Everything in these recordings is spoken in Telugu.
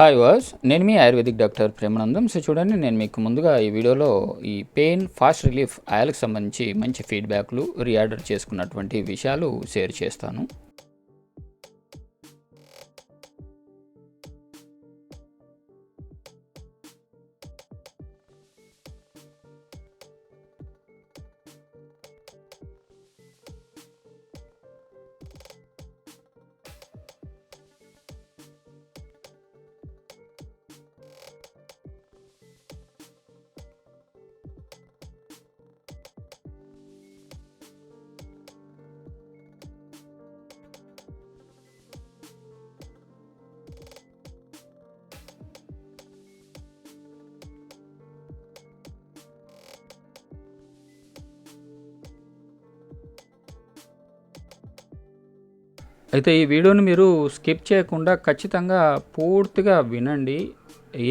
హాయ్ వాస్ నేను మీ ఆయుర్వేదిక్ డాక్టర్ ప్రేమానందం. సో చూడండి నేను మీకు ముందుగా ఈ వీడియోలో ఈ పెయిన్ ఫాస్ట్ రిలీఫ్ ఆయిల్కి సంబంధించి మంచి ఫీడ్బ్యాక్లు రీఆర్డర్ చేసుకున్నటువంటి విషయాలు షేర్ చేస్తాను. అయితే ఈ వీడియోని మీరు స్కిప్ చేయకుండా ఖచ్చితంగా పూర్తిగా వినండి.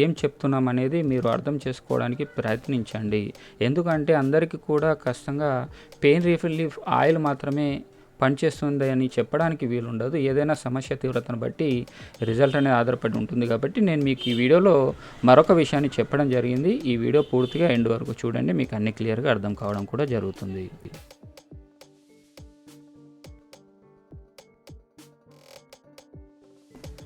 ఏం చెప్తున్నాం అనేది మీరు అర్థం చేసుకోవడానికి ప్రయత్నించండి. ఎందుకంటే అందరికీ కూడా కష్టంగా పెయిన్ రిలీఫ్ ఆయిల్ మాత్రమే పనిచేస్తుంది అని చెప్పడానికి వీలుండదు. ఏదైనా సమస్య తీవ్రతను బట్టి రిజల్ట్ అనేది ఆధారపడి ఉంటుంది కాబట్టి నేను మీకు ఈ వీడియోలో మరొక విషయాన్ని చెప్పడం జరిగింది. ఈ వీడియో పూర్తిగా ఎండ్ వరకు చూడండి. మీకు అన్ని క్లియర్గా అర్థం కావడం కూడా జరుగుతుంది.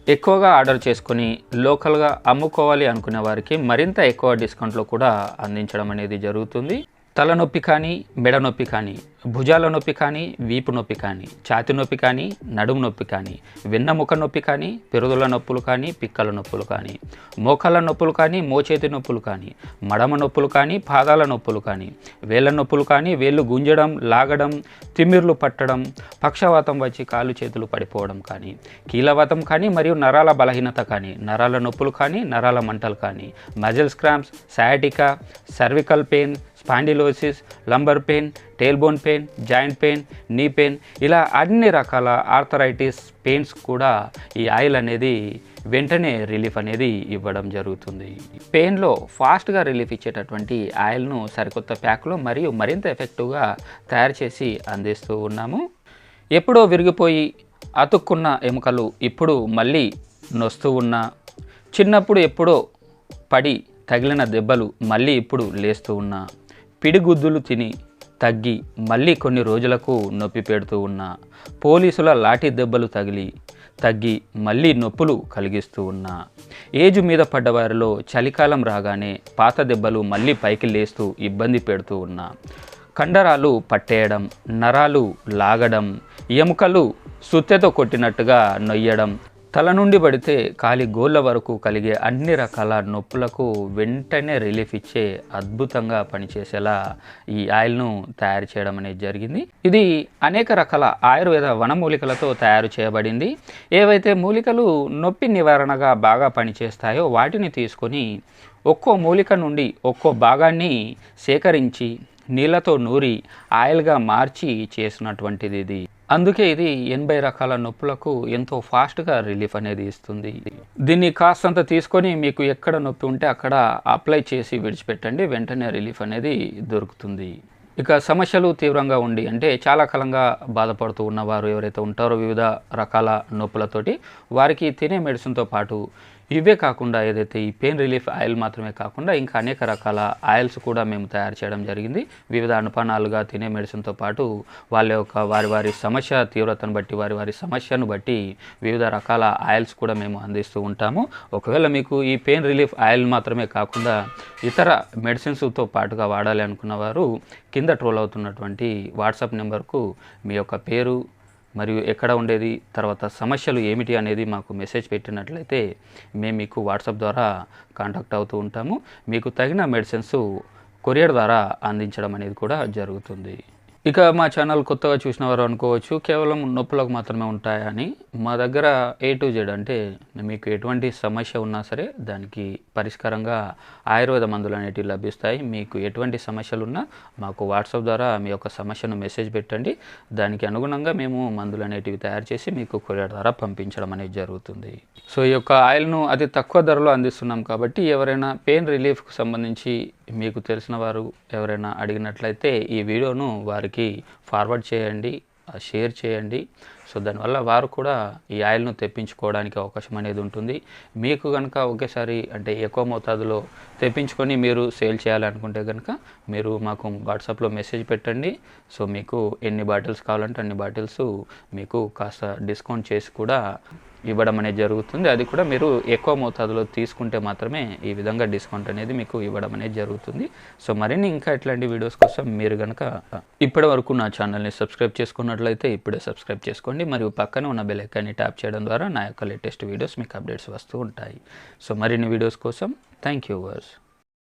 ఎక్కువగా ఆర్డర్ చేసుకొని లోకల్గా అమ్ముకోవాలి అనుకునే వారికి మరింత ఎక్కువ డిస్కౌంట్లో కూడా అందించడం అనేది జరుగుతుంది. తలనొప్పి కానీ మెడ నొప్పి కానీ భుజాల నొప్పి కానీ వీపు నొప్పి కానీ ఛాతి నొప్పి కానీ నడుము నొప్పి కానీ వెన్నముక నొప్పి కానీ పెరుదుల నొప్పులు కానీ పిక్కల నొప్పులు కానీ మోకాళ్ళ నొప్పులు కానీ మోచేతి నొప్పులు కానీ మడమ నొప్పులు కానీ పాదాల నొప్పులు కానీ వేళ్ళ నొప్పులు కానీ వేళ్ళు గుంజడం లాగడం తిమ్మిర్లు పట్టడం పక్షవాతం వచ్చి కాలు చేతులు పడిపోవడం కానీ కీలవాతం కానీ మరియు నరాల బలహీనత కానీ నరాల నొప్పులు కానీ నరాల మంటలు కానీ muscles cramps sciatica cervical pain spondylosis lumbar pain tailbone pain joint pain knee pain ఇలా అన్ని రకాల ఆర్థరైటిస్ పెయిన్స్ కూడా ఈ ఆయిల్ అనేది వెంటనే రిలీఫ్ అనేది ఇవ్వడం జరుగుతుంది. పెయిన్లో ఫాస్ట్గా రిలీఫ్ ఇచ్చేటటువంటి ఆయిల్ను సరికొత్త ప్యాక్లో మరియు మరింత ఎఫెక్టివ్గా తయారు చేసి అందిస్తూ ఉన్నాము. ఎప్పుడో విరిగిపోయి అతుక్కున్న ఎముకలు ఇప్పుడు మళ్ళీ నొస్తూ ఉన్న చిన్నప్పుడు ఎప్పుడో పడి తగిలిన దెబ్బలు మళ్ళీ ఇప్పుడు లేస్తూ ఉన్నా పిడిగుద్దులు తిని తగ్గి మళ్ళీ కొన్ని రోజులకు నొప్పి పెడుతూ ఉన్న పోలీసుల లాఠీ దెబ్బలు తగిలి తగ్గి మళ్ళీ నొప్పులు కలిగిస్తూ ఉన్నా ఏజు మీద పడ్డవారిలో చలికాలం రాగానే పాత దెబ్బలు మళ్ళీ పైకి లేస్తూ ఇబ్బంది పెడుతూ ఉన్నా కండరాలు పట్టేయడం నరాలు లాగడం ఎముకలు సుత్తెతో కొట్టినట్టుగా నొయ్యడం తల నుండి పడితే కాలి గోళ్ళ వరకు కలిగే అన్ని రకాల నొప్పులకు వెంటనే రిలీఫ్ ఇచ్చే అద్భుతంగా పనిచేసేలా ఈ ఆయిల్ను తయారు చేయడం అనేది జరిగింది. ఇది అనేక రకాల ఆయుర్వేద వనమూలికలతో తయారు చేయబడింది. ఏవైతే మూలికలు నొప్పి నివారణగా బాగా పనిచేస్తాయో వాటిని తీసుకొని ఒక్కో మూలిక నుండి ఒక్కో భాగాన్ని సేకరించి నీళ్ళతో నూరి ఆయిల్గా మార్చి చేసినటువంటిది ఇది. అందుకే ఇది ఎనభై రకాల నొప్పులకు ఎంతో ఫాస్ట్గా రిలీఫ్ అనేది ఇస్తుంది. దీన్ని కాస్తంత తీసుకొని మీకు ఎక్కడ నొప్పి ఉంటే అక్కడ అప్లై చేసి విడిచిపెట్టండి వెంటనే రిలీఫ్ అనేది దొరుకుతుంది. ఇక సమస్యలు తీవ్రంగా ఉండి అంటే చాలా కాలంగా బాధపడుతూ ఉన్నవారు ఎవరైతే ఉంటారో వివిధ రకాల నొప్పులతోటి వారికి తినే మెడిసిన్తో పాటు ఇవే కాకుండా ఏదైతే ఈ పెయిన్ రిలీఫ్ ఆయిల్ మాత్రమే కాకుండా ఇంకా అనేక రకాల ఆయిల్స్ కూడా మేము తయారు చేయడం జరిగింది. వివిధ అనుపానాలుగా తినే మెడిసిన్తో పాటు వాళ్ళ యొక్క వారి వారి సమస్య తీవ్రతను బట్టి వారి వారి సమస్యను బట్టి వివిధ రకాల ఆయిల్స్ కూడా మేము అందిస్తూ ఉంటాము. ఒకవేళ మీకు ఈ పెయిన్ రిలీఫ్ ఆయిల్ మాత్రమే కాకుండా ఇతర మెడిసిన్స్తో పాటుగా వాడాలి అనుకున్న వారు కింద ట్రోల్ అవుతున్నటువంటి వాట్సాప్ నెంబర్కు మీ యొక్క పేరు మరియు ఎక్కడ ఉండేది తర్వాత సమస్యలు ఏమిటి అనేది మాకు మెసేజ్ పెట్టినట్లయితే మేము మీకు వాట్సాప్ ద్వారా కాంటాక్ట్ అవుతూ ఉంటాము. మీకు తగిన మెడిసిన్స్ కొరియర్ ద్వారా అందించడం అనేది కూడా జరుగుతుంది. ఇక మా ఛానల్ కొత్తగా చూసిన వారు అనుకోవచ్చు కేవలం నొప్పులకు మాత్రమే ఉంటాయని మా దగ్గర ఏ టు జెడ్ అంటే మీకు ఎటువంటి సమస్య ఉన్నా సరే దానికి పరిష్కారంగా ఆయుర్వేద మందులు అనేటివి లభిస్తాయి. మీకు ఎటువంటి సమస్యలు ఉన్నా మాకు వాట్సాప్ ద్వారా మీ యొక్క సమస్యను మెసేజ్ పెట్టండి. దానికి అనుగుణంగా మేము మందులు అనేటివి తయారు చేసి మీకు కొరియర్ ద్వారా పంపించడం అనేది జరుగుతుంది. సో ఈ యొక్క ఆయిల్ను అతి తక్కువ ధరలో అందిస్తున్నాం కాబట్టి ఎవరైనా పెయిన్ రిలీఫ్కు సంబంధించి మీకు తెలిసిన వారు ఎవరైనా అడిగినట్లయితే ఈ వీడియోను వారికి ఫార్వర్డ్ చేయండి షేర్ చేయండి. సో దానివల్ల వారు కూడా ఈ ఆయిల్ను తెప్పించుకోవడానికి అవకాశం అనేది ఉంటుంది. మీకు కనుక ఒకేసారి అంటే ఎక్కువ మోతాదులో తెప్పించుకొని మీరు సేల్ చేయాలనుకుంటే కనుక మీరు మాకు వాట్సాప్లో మెసేజ్ పెట్టండి. సో మీకు ఎన్ని బాటిల్స్ కావాలంటే అన్ని బాటిల్స్ మీకు కాస్త డిస్కౌంట్ చేసి కూడా ఇవ్వడం అనేది జరుగుతుంది. అది కూడా మీరు ఎక్కువ మోతాదులో తీసుకుంటే మాత్రమే ఈ విధంగా డిస్కౌంట్ అనేది మీకు ఇవ్వడం అనేది జరుగుతుంది. సో మరిన్ని ఇంకా ఇట్లాంటి వీడియోస్ కోసం మీరు కనుక ఇప్పటి వరకు నా ఛానల్ని సబ్స్క్రైబ్ చేసుకున్నట్లయితే ఇప్పుడే సబ్స్క్రైబ్ చేసుకోండి. మరియు పక్కన ఉన్న బెల్ ఐకాన్ని ట్యాప్ చేయడం ద్వారా నా యొక్క లేటెస్ట్ వీడియోస్ మీకు అప్డేట్స్ వస్తూ ఉంటాయి. సో మరిన్ని వీడియోస్ కోసం థ్యాంక్ యూ వర్స్